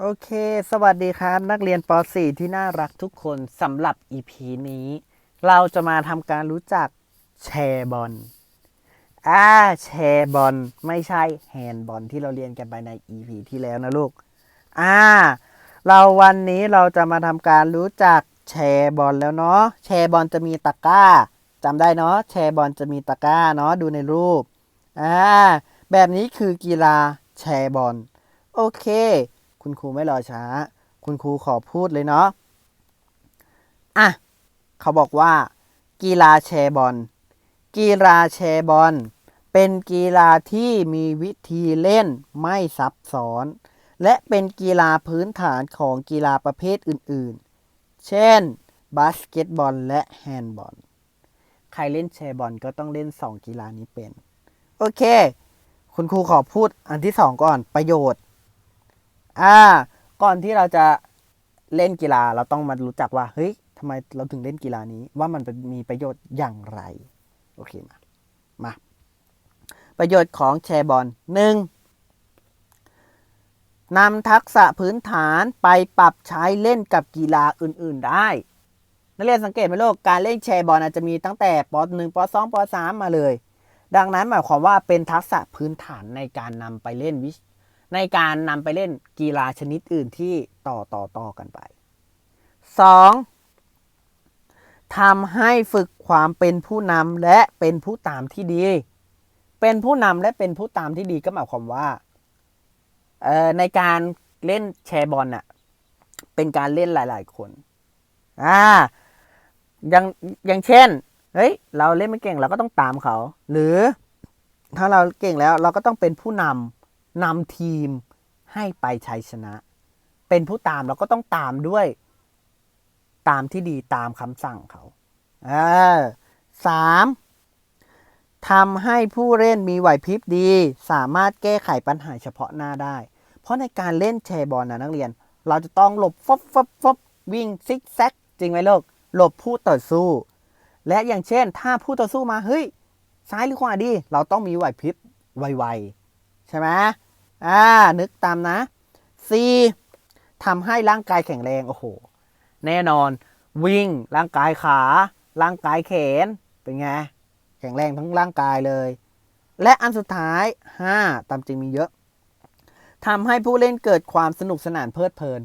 โอเค สวัสดีครับ นักเรียนป .4 ที่น่ารักทุกคนสำหรับ EP นี้ เราจะมาทำการรู้จักแชร์บอลอ่าแชร์บอลไม่ใช่แฮนด์บอลที่เราเรียนกันไปใน EP ที่แล้วนะลูกอ่าเราวันนี้เราจะมาทำการรู้จักแชร์บอลแล้วเนาะแชร์บอลจะมีตะกร้าจำได้เนาะแชร์บอลจะมีตะกร้าเนาะดูในรูปอ่าแบบนี้คือกีฬาแชร์บอลโอเค คุณครูไม่รอช้า คุณครูขอพูดเลยเนาะอะเขาบอกว่า กีฬาแชร์บอล กีฬาแชร์บอล เป็นกีฬาที่มีวิธีเล่นไม่ซับซ้อน และเป็นกีฬาพื้นฐานของกีฬาประเภทอื่นๆ เช่น บาสเกตบอล และแฮนด์บอล ใครเล่นแชร์บอลก็ต้องเล่น 2 กีฬานี้เป็น โอเค คุณครูขอพูดอันที่สองก่อนประโยชน์ อ่า ก่อนที่เราจะเล่นกีฬาเราต้องมารู้จักว่า เฮ้ยทำไมเราถึงเล่นกีฬานี้ ว่ามันมีประโยชน์อย่างไร โอเคมา มา ประโยชน์ของแชร์บอลหนึ่งนำทักษะพื้นฐานไปปรับใช้เล่นกับกีฬาอื่น ๆ ได้ นักเรียนสังเกตไหมลูกการเล่นแชร์บอลอาจจะมีตั้งแต่ป .1 ป .2 ป .3 มาเลย ดังนั้นหมายความว่าเป็นทักษะพื้นฐานในการนำไปเล่นวิช ในการนำไปเล่นกีฬาชนิดอื่นที่ต่อต่อต่อกันไป 2. ทำให้ฝึกความเป็นผู้นำและเป็นผู้ตามที่ดี เป็นผู้นำและเป็นผู้ตามที่ดีก็หมายความว่าเอ่อในการเล่นแชร์บอลน่ะเป็นการเล่นหลาย ๆ คนอ่าอย่างอย่างเช่นเฮ้ยเราเล่นไม่เก่งเราก็ต้องตามเขา หรือถ้าเราเก่งแล้วเราก็ต้องเป็นผู้นำ นำทีมให้ไปชัยชนะ เป็นผู้ตามเราก็ต้องตามด้วย ตามที่ดีตามคำสั่งเขาเออสามทำให้ผู้เล่นมีไหวพริบดี สามารถแก้ไขปัญหาเฉพาะหน้าได้ เพราะในการเล่นแชร์บอลนะนักเรียน เราจะต้องหลบฟบฟบฟบวิ่งซิกแซกจริงไหมลูกหลบผู้ต่อสู้ และอย่างเช่น ถ้าผู้ต่อสู้มาเฮ้ย ซ้ายหรือขวาดี เราต้องมีไหวพริบไวๆใช่ไหม อ่า นึกตามนะ C ทำให้ร่างกายแข็งแรง โอ้โห แน่นอน วิ่ง ร่างกายขา ร่างกายแขน เป็นไง แข็งแรงทั้งร่างกายเลย และอันสุดท้าย 5 ตามจริงมีเยอะ ทำให้ผู้เล่นเกิดความสนุกสนานเพลิดเพลิน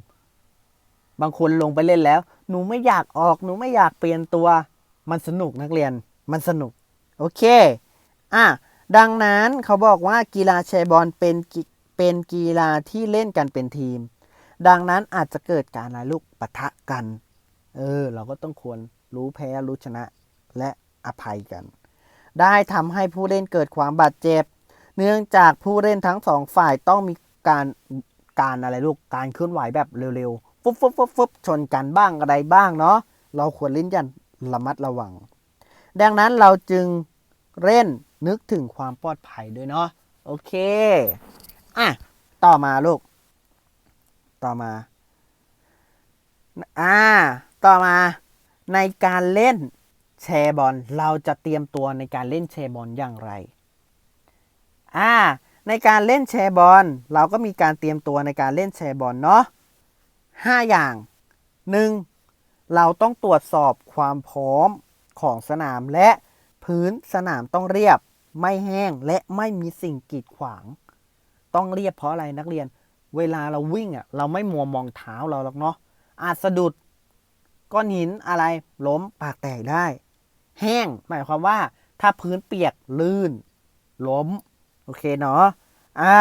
บางคนลงไปเล่นแล้ว หนูไม่อยากออก หนูไม่อยากเปลี่ยนตัว มันสนุกนักเรียน มันสนุก โอเค อะ ดังนั้นเขาบอกว่ากีฬาแชร์บอลเป็นกิ เป็นกีฬาที่เล่นกันเป็นทีม ดังนั้นอาจจะเกิดการอะไรลูกปะทะกัน เออ เราก็ต้องควรรู้แพ้รู้ชนะและอภัยกัน ได้ทำให้ผู้เล่นเกิดความบาดเจ็บ เนื่องจากผู้เล่นทั้งสองฝ่ายต้องมีการการอะไรลูกการเคลื่อนไหวแบบเร็วๆฟุบฟุบฟุบฟุบชนกันบ้างอะไรบ้างเนาะเราควรเล่นอย่างระมัดระวัง ดังนั้นเราจึงเล่นนึกถึงความปลอดภัยด้วยเนาะโอเค อะต่อมาลูก ต่อมา อ่า ต่อมา ในการเล่นแชร์บอล เราจะเตรียมตัวในการเล่นแชร์บอลอย่างไร อ่า ในการเล่นแชร์บอล เราก็มีการเตรียมตัวในการเล่นแชร์บอลเนาะห้าอย่างหนึ่งเราต้องตรวจสอบความพร้อมของสนามและพื้นสนามต้องเรียบ ไม่แห้งและไม่มีสิ่งกีดขวาง ต้องเรียบเพราะอะไรนักเรียน เวลาเราวิ่งอะเราไม่มัวมองเท้าเราหรอกเนาะอาจสะดุดก้อนหินอะไรล้มปากแตกได้ แห้งหมายความว่า ถ้าพื้นเปียกลื่น ล้ม โอเคเนาะอ่า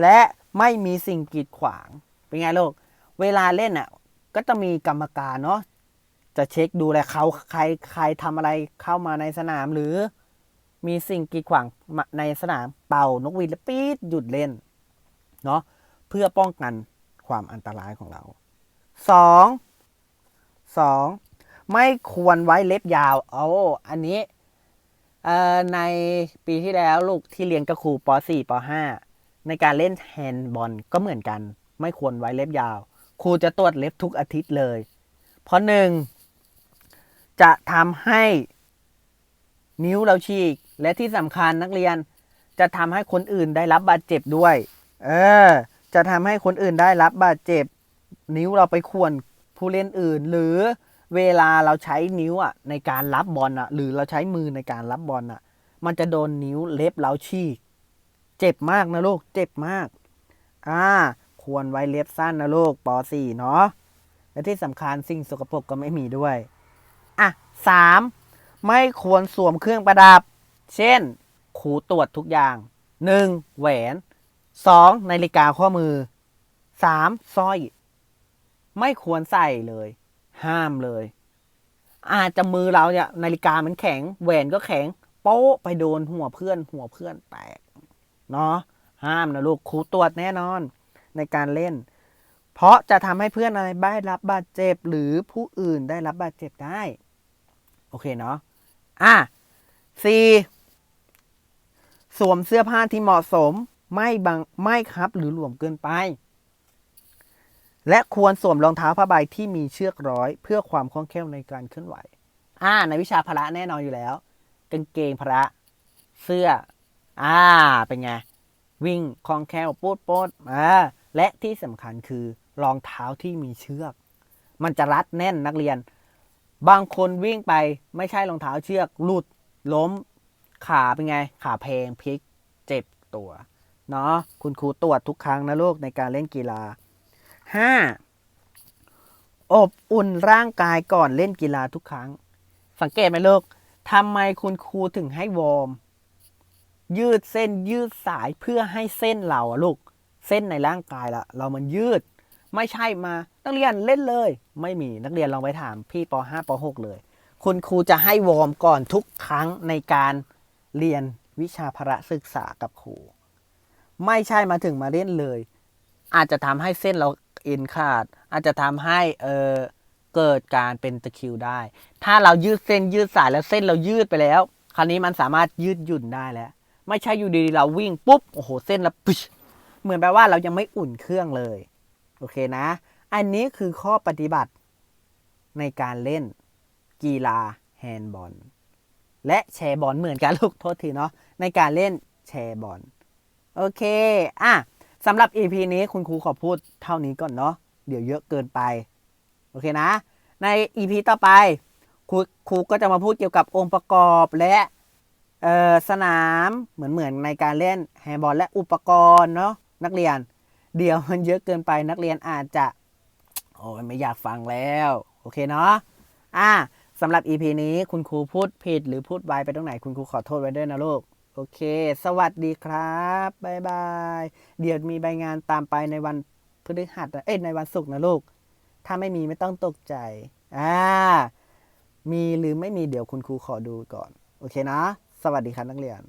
และไม่มีสิ่งกีดขวาง เป็นไงลูก เวลาเล่นอะ ก็จะมีกรรมการเนาะจะเช็คดูแลเขาใครใครทำอะไรเข้ามาในสนามหรือ มีสิ่งกีดขวางในสนามเป่านกหวีดแล้วปี๊ดหยุดเล่นเนาะเพื่อป้องกันความอันตรายของเราสองสองไม่ควรไว้เล็บยาวเอาอันนี้ในปีที่แล้วลูกที่เรียนกับครูป .4 ป .5 ในการเล่นแฮนด์บอลก็เหมือนกัน ไม่ควรไว้เล็บยาว ครูจะตรวจเล็บทุกอาทิตย์เลย เพราะหนึ่งจะทำให้นิ้วเราฉีก และที่สำคัญนักเรียนจะทำให้คนอื่นได้รับบาดเจ็บด้วย เออ จะทำให้คนอื่นได้รับบาดเจ็บ นิ้วเราไปข่วนผู้เล่นอื่น หรือเวลาเราใช้นิ้วอะในการรับบอลอะ หรือเราใช้มือในการรับบอลอะ มันจะโดนนิ้วเล็บเราฉีก เจ็บมากนะลูก เจ็บมาก อ่า ควรไว้เล็บสั้นนะลูกป .4 เนาะ และที่สำคัญสิ่งสกปรกก็ไม่มีด้วย อะสามไม่ควรสวมเครื่องประดับ เช่นขูตรวจทุกอย่างหนึ่งแหวนสองนาฬิกาข้อมือสามสร้อย ไม่ควรใส่เลย ห้ามเลย อาจจะมือเราเนี่ยนาฬิกามันแข็ง แหวนก็แข็ง โป๊ะไปโดนหัวเพื่อน หัวเพื่อนแตกเนาะห้ามนะลูกครูตรวจแน่นอนในการเล่น เพราะจะทำให้เพื่อนอะไรได้รับบาดเจ็บหรือผู้อื่นได้รับบาดเจ็บได้ โอเคเนาะอะสี่ สวมเสื้อผ้าที่เหมาะสมไม่บังไม่ครับหรือหลวมเกินไป และควรสวมรองเท้าผ้าใบที่มีเชือกร้อย เพื่อความคล่องแคล่วในการเคลื่อนไหว อ่า ในวิชาพละแน่นอนอยู่แล้วกางเกงพละเสื้อ อ่า เป็นไง วิ่งคล่องแคล่วป๊ดโป๊ดอ่าและที่สำคัญคือรองเท้าที่มีเชือก มันจะรัดแน่นนักเรียน บางคนวิ่งไปไม่ใช่รองเท้าเชือกหลุดล้ม ขาเป็นไง ขาเพลงพลิกเจ็บตัวเนาะคุณครูตรวจทุกครั้งนะลูกในการเล่นกีฬา 5. อบอุ่นร่างกายก่อนเล่นกีฬาทุกครั้ง สังเกตไหมลูกทำไมคุณครูถึงให้วอร์มยืดเส้นยืดสายเพื่อให้เส้นเราอะลูก เส้นในร่างกายละเรามันยืด ไม่ใช่มานักเรียนเล่นเลย ไม่มีนักเรียนลองไปถามพี่ป .5 ป .6 เลย คุณครูจะให้วอร์มก่อนทุกครั้งในการ เรียนวิชาพระศึกษากับครูไม่ใช่มาถึงมาเล่นเลย อาจจะทำให้เส้นเราเอ็นขาด อาจจะทำให้เออเกิดการเป็นตะคิวได้ ถ้าเรายืดเส้นยืดสายแล้วเส้นเรายืดไปแล้ว คราวนี้มันสามารถยืดหยุ่นได้แล้ว ไม่ใช่อยู่ดีๆเราวิ่งปุ๊บโอ้โหเส้นเราปึ๊เหมือนแปลว่าเรายังไม่อุ่นเครื่องเลย โอเคนะ อันนี้คือข้อปฏิบัติในการเล่นกีฬาแฮนด์บอล และแชร์บอลเหมือนกันลูกโทษทีเนาะในการเล่นแชร์บอลโอเคอะสำหรับ EP นี้คุณครูขอพูดเท่านี้ก่อนเนาะเดี๋ยวเยอะเกินไปโอเคนะ ใน EP ต่อไปครูครูก็จะมาพูดเกี่ยวกับองค์ประกอบและสนามเหมือนเหมือนในการเล่นแฮนด์บอลและอุปกรณ์เนาะนักเรียน เดี๋ยวมันเยอะเกินไปนักเรียนอาจจะ โอ้ยไม่อยากฟังแล้ว โอเคเนาะอะ สำหรับ EP นี้คุณครูพูดผิดหรือพูดไวไปตรงไหนคุณครูขอโทษไว้ด้วยนะลูก โอเค สวัสดีครับบ๊ายบาย เดี๋ยวมีใบงานตามไปในวันพฤหัสเอ้ยในวันศุกร์นะลูก ถ้าไม่มีไม่ต้องตกใจอ่ามีหรือไม่มีเดี๋ยวคุณครูขอดูก่อน โอเคนะ สวัสดีครับนักเรียน